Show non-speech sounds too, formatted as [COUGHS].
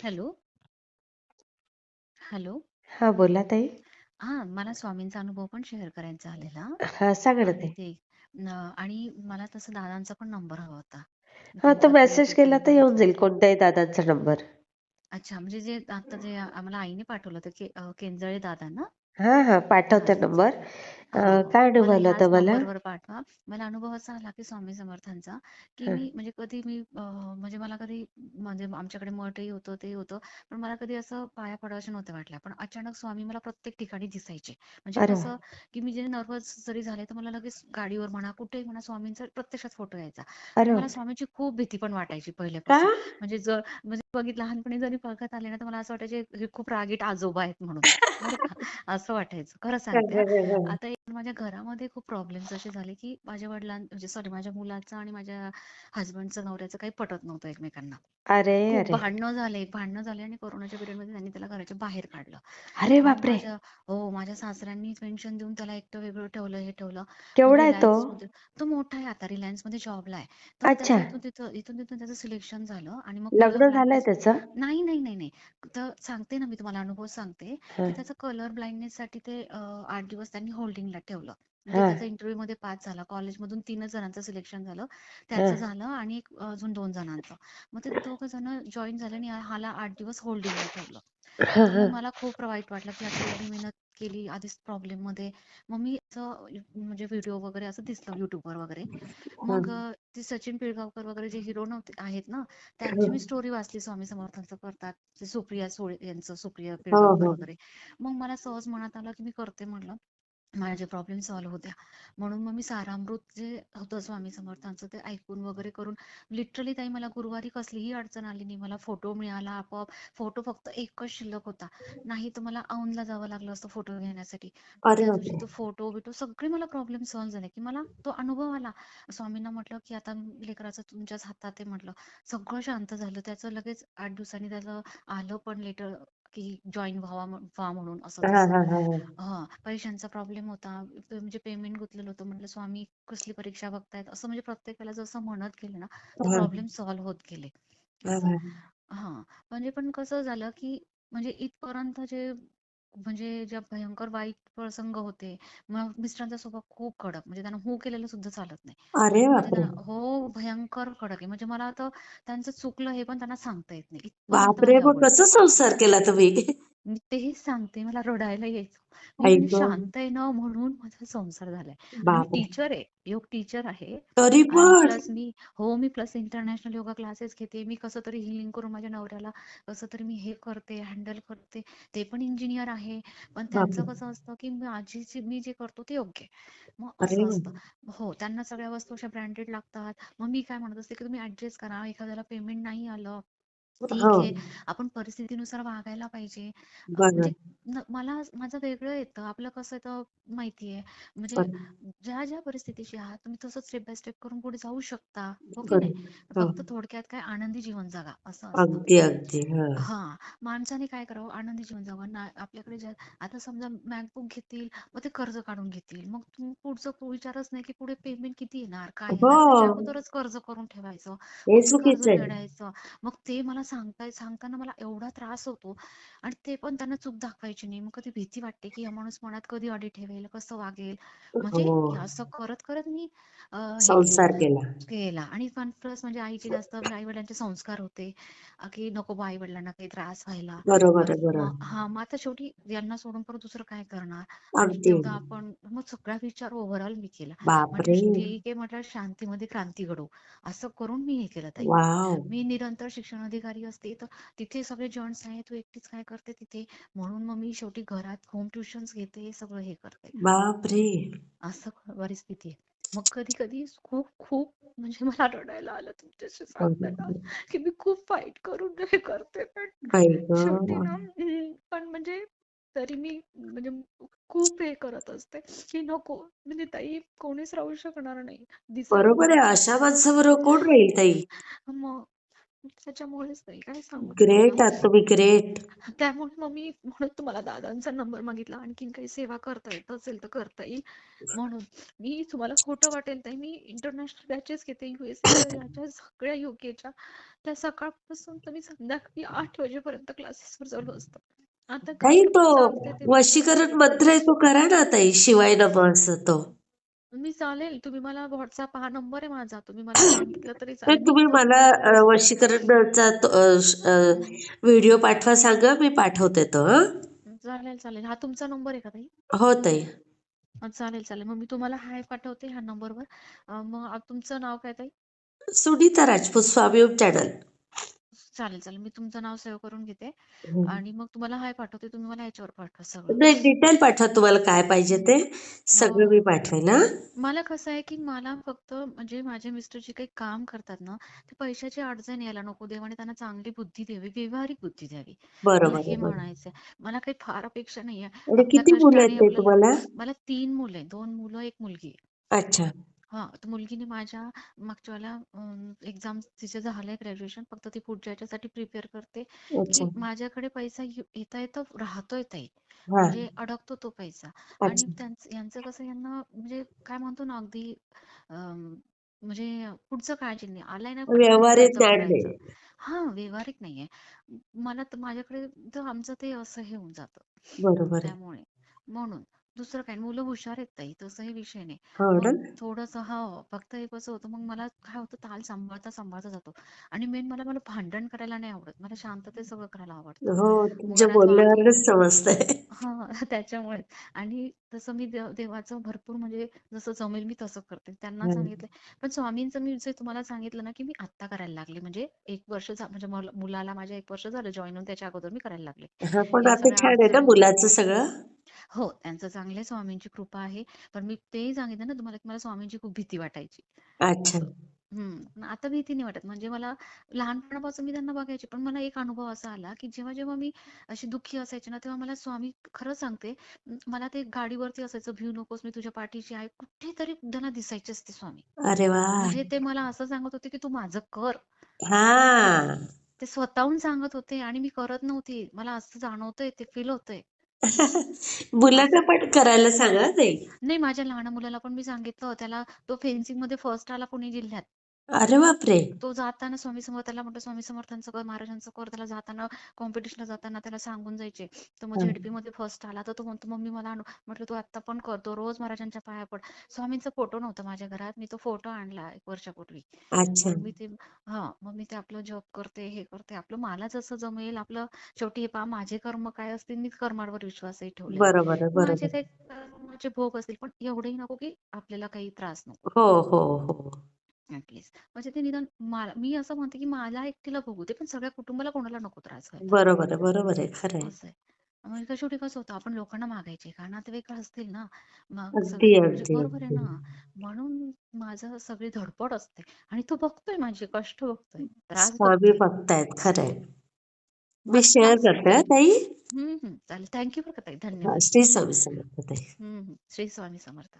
Hello. Hello. हां, बोला ताई. हां, मला स्वामींचा अनुभव पण शेअर करायचा आलेला हां, सांगा ना आणि ताई. ते न आणि मला तसं दादांचा पण नंबर हवा होता. हां, तो त्यांचा मेसेज केला तर येऊन जाईल. कोणत्याही दादांचा नंबर. अच्छा, म्हणजे जे आता जे आम्हाला आईने पाठवलं होतं के अ, केंजळे दादा ना? हां, हां, पाठवते. नंबर. अ. काय मला? नंबरवर पाठवा. मला अनुभव असा आला, की स्वामी समर्थांचा, की हां. मी म्हणजे कधी मी अ, म्हणजे मला कधी म्हणजे आमच्याकडे मठही होतं, ते होतं. पण मला कधी असं पाया पडावसं नव्हतं वाटलं. पण अचानक स्वामी मला प्रत्येक ठिकाणी दिसायचे. म्हणजे अरे वाह! कसं, की मी जे नर्व्हस जरी झाले, तर मला लगेच गाडीवर म्हणा, कुठेही म्हणा स्वामींचा प्रत्यक्षात फोटो यायचा. अरे मला! स्वामींची खूप भीती पण वाटायची का? पहिल्यापासून. म्हणजे जर म्हणजे बघितलं लहानपणी जरी बघत आले ना, तर मला असं वाटायचे हे खूप रागीट आजोबा आहेत म्हणून, बरं का. [LAUGHS] असं वाटायचं. खरं सांगते हां. आता माझ्या घरामध्ये खूप प्रॉब्लेम्स असे झाले, की माझ्या वडिलां म्हणजे सॉरी माझ्या मुलाचं आणि माझ्या हसबँडचं, नवऱ्याचं काही पटत नव्हतं एकमेकांना. अरे, खूप अरे! भांडणं झाले, भांडणं झाले आणि कोरोनाच्या पिरियडमध्ये त्यांनी त्याला घराच्या बाहेर काढलं. अरे मग बापरे! माझ्या हो, माझ्या सासऱ्यांनी पेन्शन देऊन त्याला एकटं वेगळं ठेवलं, हे ठेवलं. मग केवढा आहे तो? तो मोठा आहे आता रिलायन्समध्ये जॉबला आहे. तर मग अच्छा. त्याचं इथून तिथं इथून तिथून त्याचं सिलेक्शन झालं आणि मग कलर लग्न झालंय ब्लाइंडनेस त्याचं? नाही, नाही, नाही, नाही. तर सांगते ना मी तुम्हाला अनुभव सांगते, हां, त्याचं कलर ब्लाइंडनेससाठी ते अ, 8 दिवस त्यांनी होल्डिंगला ठेवलं. म्हणजे त्याचा इंटरव्ह्यूमध्ये पास झाला. कॉलेजमधून 3च जणांचं सिलेक्शन झालं. त्याचं झालं आणि अजून 2 जणांचं. मग ते दोघं जण जॉइन झाले आणि ह्याला 8 दिवस होल्डिंगला ठेवलं. मला खूप वाईट वाटलं, की आता एवढी मेहनत केली, आधीच प्रॉब्लेममध्ये. मग मी असं म्हणजे व्हिडिओ वगैरे असं दिसलं YouTubeवर वगैरे. मग ते सचिन पिळगावकर वगैरे जे हिरो नव्हते आहेत ना, त्यांची मी. स्टोरी वाचली स्वामी समर्थांचं करतात. ते सुप्रिया सुळे यांचं सुप्रिया पिळगावकर. वगैरे. मग मला सहज मनात आलं, की मी करते म्हटलं. माझे प्रॉब्लेम सॉल्व्ह होऊ द्या. म्हणून मग मी सारामृत जे होतं स्वामी समर्थांचं ते ऐकून वगैरे करून लिटरली ताई मला गुरुवारी कसलीही अडचण आली नाही. मला फोटो मिळाला आपोआप. फोटो फक्त एकच शिल्लक होता. नाही तर मला औंधला जावं लागलं असतं फोटो घेण्यासाठी. तो फोटो-बिटो सगळे मला प्रॉब्लेम सॉल्व्ह झाले, की मला तो अनुभव आला. स्वामींना म्हटलं, की आता लेकराचं तुमच्याच हातात आहे म्हटलं. सगळं शांत झालं. त्याचं लगेच 8 दिवसांनी त्याचं आलं पण लेटर, की जॉइन व्हावा व्हा म्हणून असं-तसं. हां, पैशांचा प्रॉब्लेम होता. म्हणजे पेमेंट गुंतलेलं होतं. म्हटलं, "स्वामी कसली परीक्षा बघतायत?" असं म्हणजे प्रत्येकाला जसं म्हणत गेले ना, प्रॉब्लेम सॉल्व्ह होत गेले. हां, असं. हां. हां, म्हणजे पण कसं झालं, की म्हणजे इथपर्यंत जे म्हणजे ज्या भयंकर वाईट प्रसंग होते. मग मिस्टरांचा स्वभाव खूप कडक. म्हणजे त्यांना हो केलेलं सुद्धा चालत नाही. अरे म्हणजे बापरे! त्यांना हो, भयंकर कडक आहे. म्हणजे मला आता त्यांचं चुकलं हे पण त्यांना सांगता येत नाही. इथपर्यंत बापरे! माझी मग अवघड कसं संसार केला तुम्ही? मी तेच सांगते, मला रडायला यायचं. मी आई एवढी गं! शांत आहे ना, म्हणून माझा संसार झालाय. आणि मी बापरे! टीचर आहे, योग टीचर आहे तरी आणि पण? प्लस मी हो, मी प्लस इंटरनॅशनल योगा क्लासेस घेते. मी कसं तरी हीलिंग करून माझ्या नवऱ्याला कसं तरी मी हे करते, हँडल करते. ते पण इंजिनिअर आहे. पण त्यांचं बापरे! कसं असतं, की माझी जी मी जे करतो ते योग्य आहे. मग अरे असं असतं. हो, त्यांना सगळ्या वस्तू अशा ब्रँडेड लागतात. मग मी काय म्हणत असते, की तुम्ही ॲडजस्ट करा. एखाद्याला पेमेंट नाही आलं ठीक हो, आहे. आपण परिस्थितीनुसार वागायला पाहिजे. अ, म्हणजे. न मला माझं वेगळं येतं. आपलं कसं येतं माहिती आहे. म्हणजे ज्या-ज्या परिस्थितीशी आहात तुम्ही तसं स्टेप बाय स्टेप करून पुढे जाऊ शकता. हो की नाही? हो. फक्त थोडक्यात काय आनंदी जीवन जगा असं असतं. अगदी, अगदी. हां. हां, माणसाने काय करावं आनंदी जीवन जगावं. ना आपल्याकडे ज्या आता समजा MacBook घेतील, मग ते कर्ज काढून घेतील. मग तुम्ही पुढचं विचारच नाही, की पुढे पेमेंट किती येणार, काय येणार? त्याच्या हो, अगोदरच कर्ज करून ठेवायचं. हे मग ते कर्ज चुकीचं आहे. फेडायचं. मग ते मला सांगताय सांगताना मला एवढा त्रास होतो आणि ते पण त्यांना चूक दाखवायची नाही. मग कधी भीती वाटते, की हा माणूस मनात कधी अडी ठेवेल, कसं वागेल? म्हणजे हो, असं करत-करत मी अ, हे केलं. संसार केला. केला आणि पण प्लस म्हणजे आईचे जास्त आई-वडिलांचे संस्कार होते, की नको बा आई-वडिलांना काही त्रास व्हायला. हां, मग आता शेवटी यांना सोडून परत दुसरं काय करणार? तेवढं आपण मग सगळा विचार ओव्हरऑल मी केला. म्हटलं बापरे! ठीक आहे म्हटलं शांतीमध्ये क्रांती घडवू. असं करून मी हे केलं ताई. मी निरंतर शिक्षण अधिकारी असते, तर तिथे सगळे जॉइंट्स आहेत. तू एकटीच काय करते तिथे? म्हणून मग मी शेवटी घरात होम ट्युशन्स घेते, सगळं हे करते. बापरे! असं परिस्थिती आहे. मग कधी-कधी खूप खूप म्हणजे मला रडायला आलं तुमच्याशी सांगताना. की मी खूप फाईट करून हे करते पण शेवटी! ना पण म्हणजे तरी मी म्हणजे खूप हे करत असते, की नको म्हणजे ताई कोणीच राहू शकणार नाही. बरोबर आहे. अशा माणसाबरोबर कोण राहील ताई? मग त्याच्यामुळेच ताई काय सांगू ग्रेट आहात तुम्ही ग्रेट त्यामुळे मग मी म्हणून तुम्हाला दादांचा नंबर मागितला. आणखीन काही सेवा करता येत असेल तर करता येईल. म्हणून मी तुम्हाला खोटं वाटेल ताई मी इंटरनॅशनल बॅचेस घेते याच्या सगळ्या युकेच्या त्या सकाळपासून तर मी संध्याकाळी आठ वाजेपर्यंत क्लासेसवर चालू असतं आता कसं तो वशीकरण मंत्र आहे तो करा ना ताई शिवाय नमस तो. मी चालेल. तुम्ही मला व्हॉट्सअप हा नंबर आहे माझा. तुम्ही मला [COUGHS] सांगितलं तरी तर चालेल. तुम्ही मला अ, तसं वशीकरणचा तो, अ, श- अ, व्हिडिओ पाठवा सांगा मी पाठवते तो हं. चालेल चालेल. हा तुमचा नंबर आहे का ताई? हो ताई. अ, चालेल चालेल. मग मी तुम्हाला हाय पाठवते ह्या नंबरवर. अ, मग आ- तुमचं नाव काय ताई? सुनीता राजपूत स्वामी चॅनल. चालेल चालेल. मी तुमचं नाव सेव्ह करून घेते. आणि मग तुम्हाला हाय पाठवते तुम्ही मला याच्यावर पाठवा सगळं. नाही डिटेल पाठवा तुम्हाला काय पाहिजे ते हो सगळं मी हो पाठवेल हा. मला कसं आहे की मला फक्त म्हणजे माझे मिस्टर जे काही काम करतात ना ते पैशाची अडचण यायला नको. देवाने त्यांना चांगली बुद्धी द्यावी व्यावहारिक बुद्धी द्यावी. मला बरोबर हे आहे बरोबर. म्हणायचं मला काही फार अपेक्षा नाहीये. आणि आपल्या किती मुलं आहेत कष्टाने आपल्याला तुम्हाला? मला तीन मुलं आहेत. दोन मुलं एक मुलगी अच्छा. हा तर मुलगीने माझ्या मागच्या वेळेला एक्झाम तिचे झालंय ग्रॅज्युएशन फक्त ती पुढच्या याच्यासाठी प्रिपेअर करते. अच्छा. की माझ्याकडे पैसा येता येता राहतोय ताई. हा. म्हणजे अडकतो तो पैसा. आणि अच्छा. त्यांचं यांचं कसं यांना म्हणजे काय म्हणतो ना अगदी अं, म्हणजे पुढचं काळजी नाही. आलाय ना पटकन व्यवहारिक खर्च ज्ञान करायचा नाही हा व्यवहारिक नाहीये. मला तर माझ्याकडे तर आमचं ते असं हे होऊन जातं. बरोबर आहे. त्यामुळे. म्हणून दुसरं काय? मुलं हुशार आहेत ताई तसंही विषय नाही. हो ना? मग थोडंसं हा फक्त हे कसं होतं मग मला काय होतं ताल सांभाळता सांभाळता जातो. आणि मेन मला मला भांडण करायला नाही आवडत. मला शांततेत सगळं करायला आवडतं. हो तुमच्या मनात वाद बोलण्यावरच येऊ नये समजतंय. [LAUGHS] हा त्याच्यामुळे. आणि तसं मी देव देवाचं भरपूर म्हणजे जसं जमेल मी तसं करते. त्यांना. सांगितलंय. पण स्वामींचं मी जे तुम्हाला सांगितलं ना की मी आत्ता करायला लागले. म्हणजे एक वर्ष झा- म्हणजे मुल- मुलाला माझ्या एक वर्ष झालं जॉईन होऊन त्याच्या अगोदर मी करायला लागले. हा पण हे आता सगळ्या छान आहे ना अडचणी मुलाचं सगळं? हो त्यांचं चांगलं आहे स्वामींची कृपा आहे. पण मी तेही सांगितलं ना तुम्हाला की मला स्वामींची खूप भीती वाटायची. अच्छा. हम्म पण आता भीती नाही वाटत. म्हणजे मला लहानपणापासून मी त्यांना बघायचे. पण मला एक अनुभव असा आला की जेव्हा जेव्हा मी अशी दुःखी असायचे ना तेव्हा मला स्वामी खरं सांगते मला ते गाडीवरती असायचं भिऊ नकोस मी तुझ्या पाठीशी आहे. कुठेतरी त्यांना दिसायचेच ते स्वामी. अरे म्हणजे ते मला असं सांगत होते की तू माझं कर. हा. ते स्वतःहून सांगत होते आणि मी करत नव्हती. मला असं जाणवतंय ते फील होतंय. [LAUGHS] मुलांना पण करायला सांगा ते. नाही माझ्या लहान मुलाला पण मी सांगितलं त्याला तो फेन्सिंगमध्ये फर्स्ट आला पुणे जिल्ह्यात? अरे बापरे. तो जाताना स्वामी समर्थ त्याला म्हटलं स्वामी समर्थांचं कर महाराजांचं कर. त्याला जाताना कॉम्पिटिशनला जाताना त्याला सांगून जायचे. तर मग हा. झेडपी मध्ये फर्स्ट आला. तर तो म्हणतो मम्मी मला आणू. म्हटलं तू आता पण करतो रोज महाराजांच्या पाया पड. स्वामींचा फोटो नव्हता माझ्या घरात. मी तो फोटो आणला एक वर्षापूर्वी. अच्छा. मग मी ते हा मग मी ते आपलं जॉब करते हे करते. आपलं मला जसं जमेल. आपलं शेवटी हे पहा माझे कर्म काय असतील मी कर्मावर विश्वासही ठेवलेला आहे. बरोबर आहे माझे बरोबर काही कर्माचे भोग असतील पण एवढंही नको की आपल्याला काही त्रास नको. हो हो हो. ऍटलीस्ट म्हणजे ते निदान मला मी असं म्हणते की मला एकटीला भोगू दे पण सगळ्या कुटुंबाला कोणाला नको त्रास व्हायला. बरोबर आहे बरोबर आहे खरं आहे. असं आहे. म्हणजे का शेवटी कसं होतं आपण लोकांना मागायचे का नातेवाईक असतील ना मग अगदी सगळे म्हणजे अगदी बरोबर आहे अगदी. ना. म्हणून माझं सगळी धडपड असते आणि तो बघतोय माझे कष्ट बघतोय. त्रास स्वामी बघतोय. बघतायत खरं आहे. मी शेअर करते हा ताई. हम्म हम्म. चालेल. थँक्यू बरं का ताई. हा, धन्यवाद. श्री स्वामी समर्थ ताई. हम्म हम्म. श्री स्वामी समर्थ.